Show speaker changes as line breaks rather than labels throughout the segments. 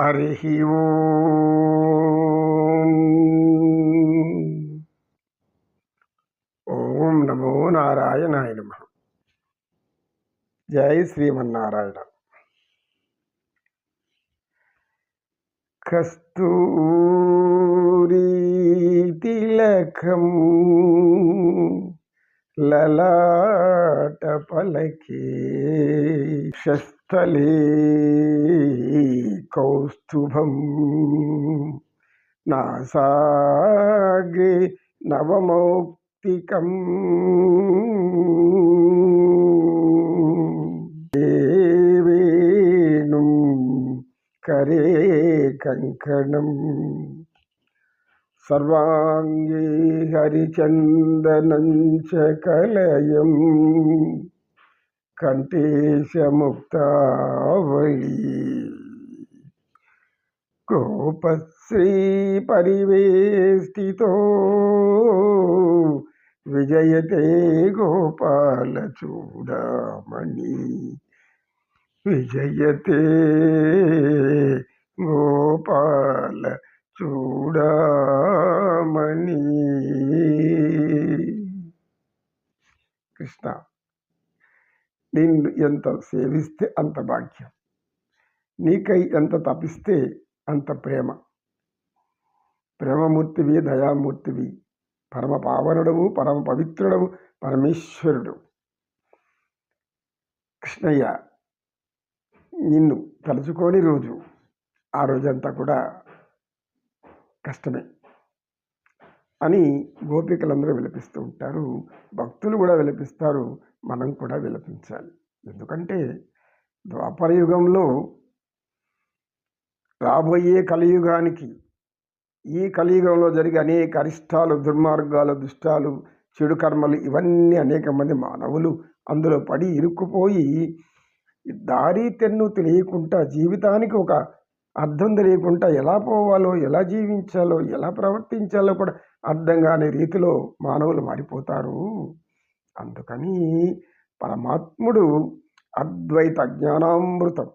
హరి ఓం. నమో నారాయణాయ నమ. జై శ్రీమన్నారాయణ. కస్తూరి తిలకం లలాట పలకే శస్థలే కౌస్తుభం. నాసాగ్రి నవమౌక్తికం. దేవేణుం కరే కంకణం. సర్వాంగీ హరిచందనం చ కలయం. కంఠేశముక్తావళి. గోపశ్రీ పరివేష్టితో విజయతే గోపాల చూడమణి. విజయతే గోపాల చూడమణి. కృష్ణ నిన్ను ఎంత సేవిస్తే అంత భాగ్యం. నీకై ఎంత తపిస్తే అంత ప్రేమ. ప్రేమమూర్తివి దయామూర్తివి. పరమ పావనుడవు పరమ పవిత్రుడవు పరమేశ్వరుడు. కృష్ణయ్య నిన్ను తలుచుకోని రోజు ఆ రోజంతా కూడా కష్టమే అని గోపికలందరూ విలపిస్తూ ఉంటారు. భక్తులు కూడా విలపిస్తారు. మనం కూడా విలపించాలి. ఎందుకంటే ద్వాపర యుగంలో రాబోయే కలియుగానికి ఈ కలియుగంలో జరిగే అనేక అరిష్టాలు దుర్మార్గాలు దుష్టాలు చెడు కర్మలు ఇవన్నీ అనేక మంది మానవులు అందులో పడి ఇరుక్కుపోయి దారి తెన్ను తెలియకుండా జీవితానికి ఒక అర్థం తెలియకుండా ఎలా పోవాలో ఎలా జీవించాలో ఎలా ప్రవర్తించాలో కూడా అర్థం కాని రీతిలో మానవులు మారిపోతారు. అందుకని పరమాత్ముడు అద్వైత జ్ఞానామృతం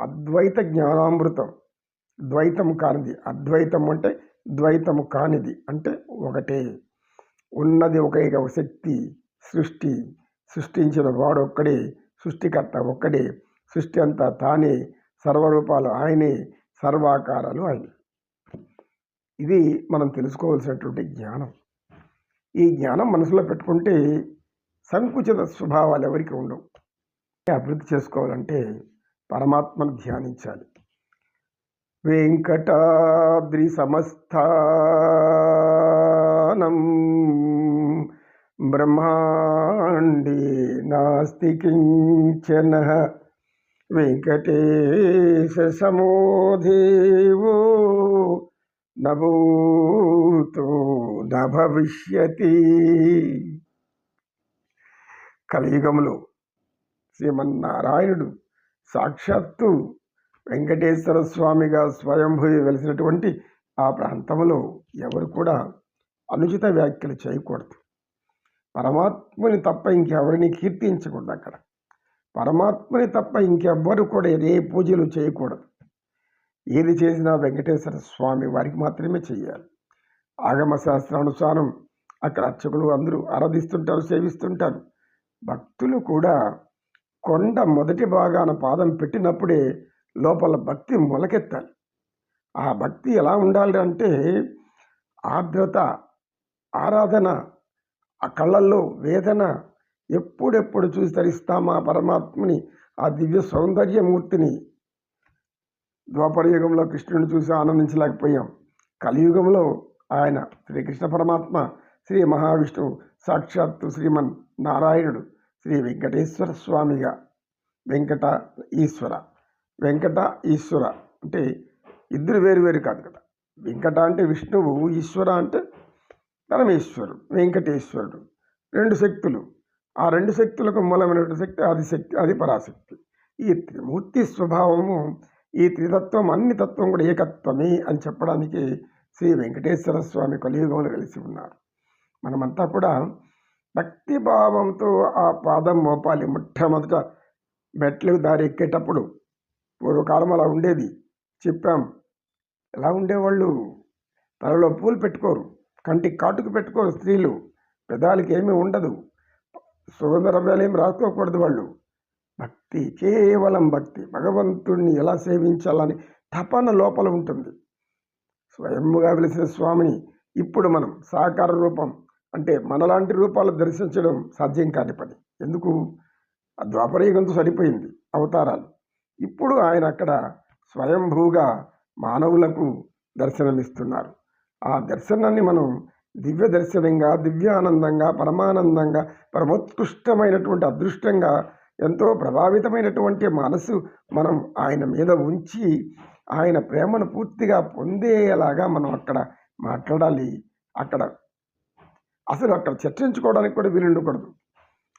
అద్వైత జ్ఞానామృతం. ద్వైతం కానిది. అద్వైతం అంటే ద్వైతము కానిది. అంటే ఒకటే. ఉన్నది ఒక శక్తి సృష్టి. సృష్టించిన వాడు ఒక్కడే సృష్టికర్త ఒక్కడే సృష్టి అంతా తానే సర్వరూపాలు ఆయనే సర్వాకారాలు ఆయన. ఇది మనం తెలుసుకోవాల్సినటువంటి జ్ఞానం. ఈ జ్ఞానం మనసులో పెట్టుకుంటే సంకుచిత స్వభావాలు ఎవరికి ఉండవు. అభివృద్ధి చేసుకోవాలంటే పరమాత్మను ధ్యానించాలి. వెంకటాద్రి సమస్థానం బ్రహ్మాండే నాస్తి కించన వెంకటేశ సమోదేవో నభూతో న భవిష్యతి శ్రీమన్నారాయణుడు సాక్షాత్తు వెంకటేశ్వర స్వామిగా స్వయంభూవి వెలిసినటువంటి ఆ ప్రాంతంలో ఎవరు కూడా అనుచిత వ్యాఖ్యలు చేయకూడదు. పరమాత్మని తప్ప ఇంకెవరిని కీర్తించకూడదు అక్కడ. పరమాత్మని తప్ప ఇంకెవ్వరు కూడా ఏ పూజలు చేయకూడదు. ఏది చేసినా వెంకటేశ్వర స్వామి వారికి మాత్రమే చేయాలి. ఆగమ శాస్త్రానుసారం అక్కడ అర్చకులు అందరూ ఆరాధిస్తుంటారు సేవిస్తుంటారు. భక్తులు కూడా కొండ మొదటి భాగాన పాదం పెట్టినప్పుడే లోపల భక్తి మొలకెత్తాలి. ఆ భక్తి ఎలా ఉండాలి అంటే ఆర్ద్రత ఆరాధన ఆ కళ్ళల్లో వేదన ఎప్పుడెప్పుడు చూసి తరిస్తామా పరమాత్మని ఆ దివ్య సౌందర్యమూర్తిని. ద్వాపరయుగంలో కృష్ణుని చూసి ఆనందించలేకపోయాం. కలియుగంలో ఆయన శ్రీకృష్ణ పరమాత్మ శ్రీ మహావిష్ణువు సాక్షాత్తు శ్రీమన్ నారాయణుడు శ్రీ వెంకటేశ్వర స్వామిగా. వెంకట ఈశ్వర. వెంకట ఈశ్వర అంటే ఇద్దరు వేరు వేరు కాదు కదా. వెంకట అంటే విష్ణువు ఈశ్వర అంటే పరమేశ్వరుడు వెంకటేశ్వరుడు. రెండు శక్తులు. ఆ రెండు శక్తులకు మూలమైనటువంటి శక్తి అది శక్తి అది పరాశక్తి. ఈ త్రిమూర్తి స్వభావము ఈ త్రితత్వం అన్ని తత్వం కూడా ఏకత్వమే అని చెప్పడానికి శ్రీ వెంకటేశ్వర స్వామి కలియుగంలో కలిసి ఉన్నారు. మనమంతా కూడా భక్తి భావంతో ఆ పాదం మోపాలి. మొట్టమొదట మెట్లు దారి ఎక్కేటప్పుడు పూర్వకాలం అలా ఉండేది. చెప్పాం ఎలా ఉండేవాళ్ళు? తలలో పూలు పెట్టుకోరు కంటికి కాటుకు పెట్టుకోరు స్త్రీలు పెదాలకి ఏమీ ఉండదు సుగంధ ద్రవ్యాలు ఏమి రాసుకోకూడదు వాళ్ళు. భక్తి కేవలం భక్తి భగవంతుణ్ణి ఎలా సేవించాలని తపన లోపల ఉంటుంది. స్వయంగా వెలిసిన స్వామిని ఇప్పుడు మనం సాకార రూపం అంటే మనలాంటి రూపాలు దర్శించడం సాధ్యం కాని పని. ఎందుకు? ఆ ద్వాపరయుగంతో సరిపోయింది అవతారాలు. ఇప్పుడు ఆయన అక్కడ స్వయంభూగా మానవులకు దర్శనమిస్తున్నారు. ఆ దర్శనాన్ని మనం దివ్య దర్శనంగా దివ్యానందంగా పరమానందంగా పరమోత్కృష్టమైనటువంటి అదృష్టంగా ఎంతో ప్రభావితమైనటువంటి మనసు మనం ఆయన మీద ఉంచి ఆయన ప్రేమను పూర్తిగా పొందేలాగా మనం అక్కడ మాట్లాడాలి. అక్కడ అసలు అక్కడ చర్చించుకోవడానికి కూడా వీలు ఉండకూడదు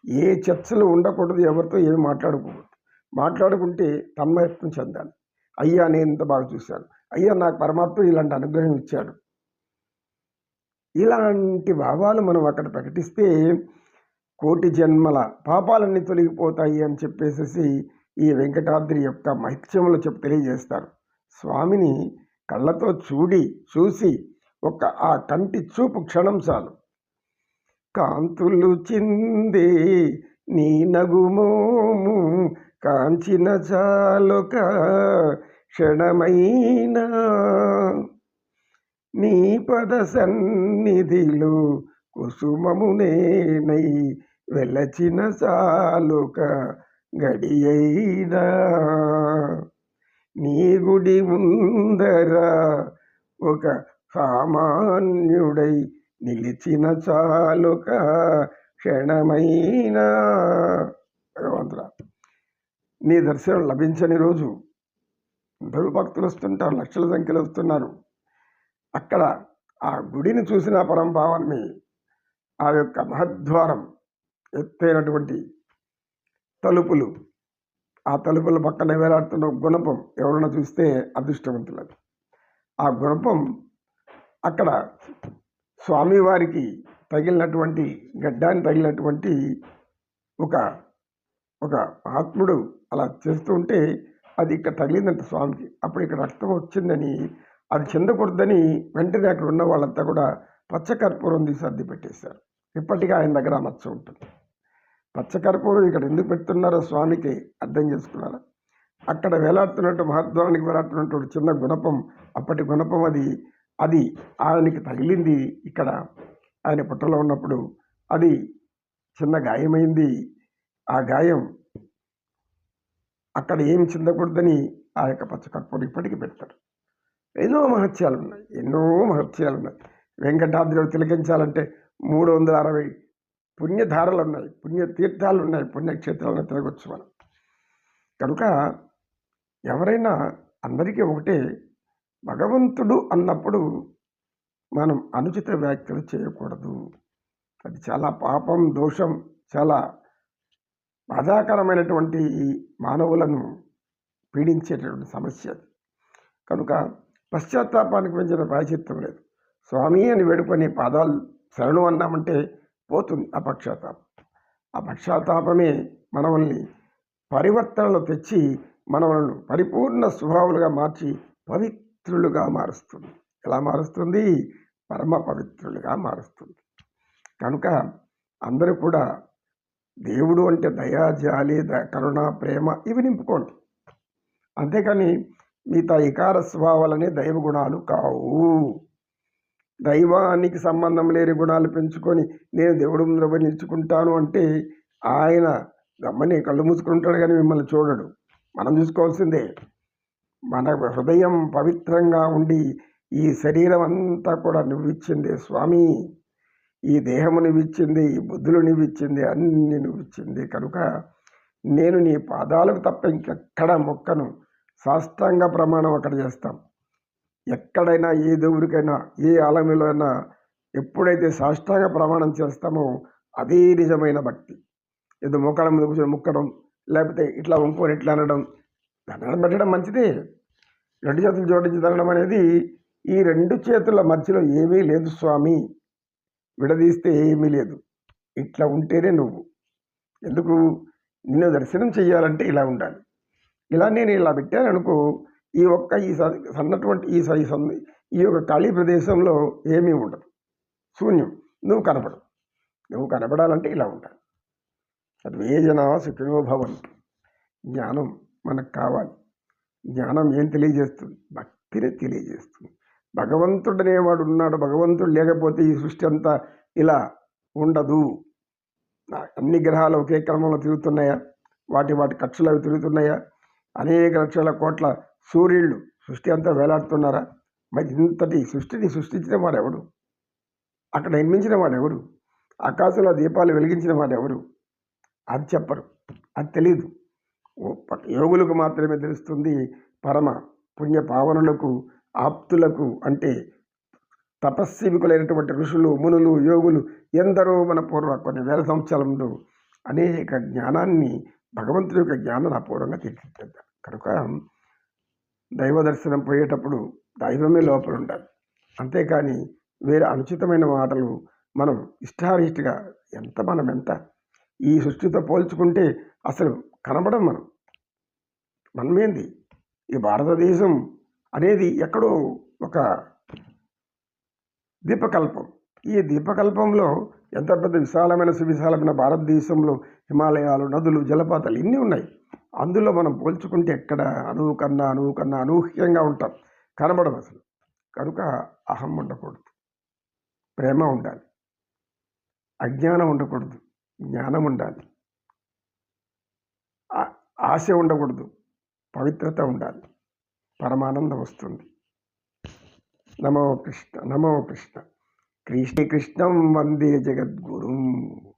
ఏ చర్చలు ఉండకూడదు ఎవరితో ఏమి మాట్లాడకూడదు. మాట్లాడుకుంటే తన్మయత్వం చెందాలి. అయ్యా నేను ఇంత బాగా చూశాను. అయ్యా నాకు పరమాత్మ ఇలాంటి అనుగ్రహం ఇచ్చాడు. ఇలాంటి భావాలు మనం అక్కడ ప్రకటిస్తే కోటి జన్మల పాపాలన్నీ తొలగిపోతాయి అని చెప్పేసి ఈ వెంకటాద్రి యొక్క మహిత్యములు చెప్పి తెలియజేస్తారు. స్వామిని కళ్ళతో చూడి చూసి ఒక ఆ కంటి చూపు క్షణం చాలు. కాంతులు చిందే నీ నగుమోము కాంచిన చాలుక క్షణమైనా. నీ పద సన్నిధిలో కుసుమమునేనై వెలచిన చాలుక గడియైనా. నీ గుడి ముందర ఒక సామాన్యుడై నిలిచిన చాలుక క్షణమైన. భగవంతుడా నీ దర్శనం లభించని రోజు అందరూ భక్తులు వస్తుంటారు లక్షల సంఖ్యలో వస్తున్నారు. అక్కడ ఆ గుడిని చూసిన పరంభావాన్ని ఆ యొక్క మహద్వారం ఎత్తైనటువంటి తలుపులు ఆ తలుపుల పక్కన వేలాడుతున్న గుణపం ఎవరైనా చూస్తే అదృష్టవంతులది ఆ గుణపం అక్కడ స్వామివారికి తగిలినటువంటి గడ్డాన్ని తగిలినటువంటి ఒక ఒక ఆత్ముడు అలా చేస్తూ ఉంటే అది ఇక్కడ తగిలిందంట స్వామికి. అప్పుడు ఇక్కడ రక్తం వచ్చిందని అది చెందకూడదని వెంటనే అక్కడ ఉన్న వాళ్ళంతా కూడా పచ్చకర్పూరం తీసి సర్ది పెట్టేశారు. ఇప్పటికీ ఆయన దగ్గర మచ్చ ఉంటుంది. పచ్చకర్పూరం ఇక్కడ ఎందుకు పెడుతున్నారో స్వామికి అర్థం చేసుకున్నారా? అక్కడ వేలాడుతున్నట్టు మహద్వానికి వేలాడుతున్నటువంటి చిన్న గుణపం అప్పటి గుణపం అది అది ఆయనకి తగిలింది ఇక్కడ. ఆయన పుట్టలో ఉన్నప్పుడు అది చిన్న గాయమైంది. ఆ గాయం అక్కడ ఏమి చెందకూడదని ఆ యొక్క పచ్చకర్పూరం ఇప్పటికీ పెడతారు ఎన్నో మహత్యాలు ఉన్నాయి ఎన్నో మహత్యాలు ఉన్నాయి వెంకటాద్రిలో తిలకించాలంటే మూడు వందల అరవై పుణ్యధారలు ఉన్నాయి పుణ్య తీర్థాలు ఉన్నాయి పుణ్యక్షేత్రాలను తిరగొచ్చు మనం. కనుక ఎవరైనా అందరికీ ఒకటే భగవంతుడు అన్నప్పుడు మనం అనుచిత వ్యాఖ్యలు చేయకూడదు. అది చాలా పాపం దోషం చాలా బాధాకరమైనటువంటి మానవులను పీడించేటటువంటి సమస్య అది. కనుక పశ్చాత్తాపానికి పెంచిన ప్రాచిత్వం లేదు. స్వామి అని వేడుకొని పాదాలు శరణు అన్నామంటే పోతుంది ఆ పక్షాతాపం ఆ పక్షాతాపమే మనల్ని పరివర్తనలు తెచ్చి మనలను పరిపూర్ణ స్వభావాలుగా మార్చి పవిత్ర పవిత్రులుగా మారుస్తుంది. ఎలా మారుస్తుంది? పరమ పవిత్రులుగా మారుస్తుంది. కనుక అందరూ కూడా దేవుడు అంటే దయా జాలి ద కరుణ ప్రేమ ఇవి నింపుకోండి. అంతేకాని మిగతా ఇకార స్వభావాలనే దైవ గుణాలు కావు. దైవానికి సంబంధం లేని గుణాలు పెంచుకొని నేను దేవుడు ముందర నిలుచుకుంటాను అంటే ఆయన గమ్మని కళ్ళు మూసుకుంటాడు కానీ మిమ్మల్ని చూడడు. మనం చూసుకోవాల్సిందే. మన హృదయం పవిత్రంగా ఉండి ఈ శరీరం అంతా కూడా నువ్విచ్చింది స్వామి. ఈ దేహము నువ్విచ్చింది ఈ బుద్ధులు నువ్విచ్చింది అన్ని నువ్విచ్చింది కనుక నేను నీ పాదాలకు తప్ప ఇంకెక్కడ మొక్కను సాష్టాంగ ప్రమాణం అక్కడ చేస్తాం. ఎక్కడైనా ఏ దేవుడికైనా ఏ ఆలమిలో అయినా ఎప్పుడైతే సాష్టాంగ ప్రమాణం చేస్తామో అదే నిజమైన భక్తి. ఏదో మొక్కడం మీద కూర్చొని ముక్కడం లేకపోతే ఇట్లా వంకొని ఇట్లా అనడం దండం పెట్టడం మంచిదే. రెండు చేతులు జోడించి దండం అనేది ఈ రెండు చేతుల మధ్యలో ఏమీ లేదు స్వామి. విడదీస్తే ఏమీ లేదు. ఇట్లా ఉంటేనే నువ్వు. ఎందుకు? నిన్ను దర్శనం చేయాలంటే ఇలా ఉండాలి. ఇలా నేను ఇలా పెట్టాను అనుకో ఈ ఒక్క ఈ సన్నటువంటి ఈ సై ఈ ఈ యొక్క ఖాళీ ప్రదేశంలో ఏమీ ఉండదు. శూన్యం. నువ్వు కనపడవు. నువ్వు కనపడాలంటే ఇలా ఉండాలి. సర్వే జనా సుఖినో భవంతు. జ్ఞానం. మనకు కావాలి. జ్ఞానం ఏం తెలియజేస్తుంది? భక్తిని తెలియజేస్తుంది. భగవంతుడు అనేవాడు ఉన్నాడు. భగవంతుడు లేకపోతే ఈ సృష్టి అంతా ఇలా ఉండదు. అన్ని గ్రహాలు ఒకే క్రమంలో తిరుగుతున్నాయా? వాటి వాటి కక్షలు అవి తిరుగుతున్నాయా? అనేక లక్షల కోట్ల సూర్యుళ్ళు సృష్టి అంతా వేలాడుతున్నారా? మరి ఇంతటి సృష్టిని సృష్టించిన వాడెవడు? అక్కడ నిర్మించిన వాడెవడు? ఆకాశంలో దీపాలు వెలిగించిన వాడెవరు? అది చెప్పరు. అది తెలియదు యోగులకు మాత్రమే తెలుస్తుంది పరమ పుణ్య పావనులకు ఆప్తులకు అంటే తపస్సీవికులైనటువంటి ఋషులు మునులు యోగులు ఎందరో మన పూర్వ కొన్ని వేల సంవత్సరాల ముందు అనేక జ్ఞానాన్ని భగవంతుడి యొక్క జ్ఞానం అపూర్వంగా తీర్చిదిద్దారు. కనుక దైవ దర్శనం పోయేటప్పుడు దైవమే లోపల ఉండాలి అంతేకాని వేరే అనుచితమైన మాటలు మనం ఇష్టారిష్టగా ఎంత మనం ఎంత ఈ సృష్టితో పోల్చుకుంటే అసలు కనబడం మనం. మనమేంది? ఈ భారతదేశం అనేది ఎక్కడో ఒక దీపకల్పం. ఈ దీపకల్పంలో ఎంత పెద్ద విశాలమైన సువిశాలమైన భారతదేశంలో హిమాలయాలు నదులు జలపాతాలు ఇన్ని ఉన్నాయి? అందులో మనం పోల్చుకుంటే ఎక్కడ అనువు కన్నా అనువు కన్నా అనూహ్యంగా ఉంటాం. కనబడం అసలు. కనుక అహం ఉండకూడదు. ప్రేమ ఉండాలి. అజ్ఞానం ఉండకూడదు. జ్ఞానం ఉండాలి ఆ- ఆశ ఉండకూడదు. పవిత్రత ఉండాలి. పరమానందం వస్తుంది. నమో కృష్ణ నమో కృష్ణ. కృష్ణ కృష్ణం వందే జగద్గురు.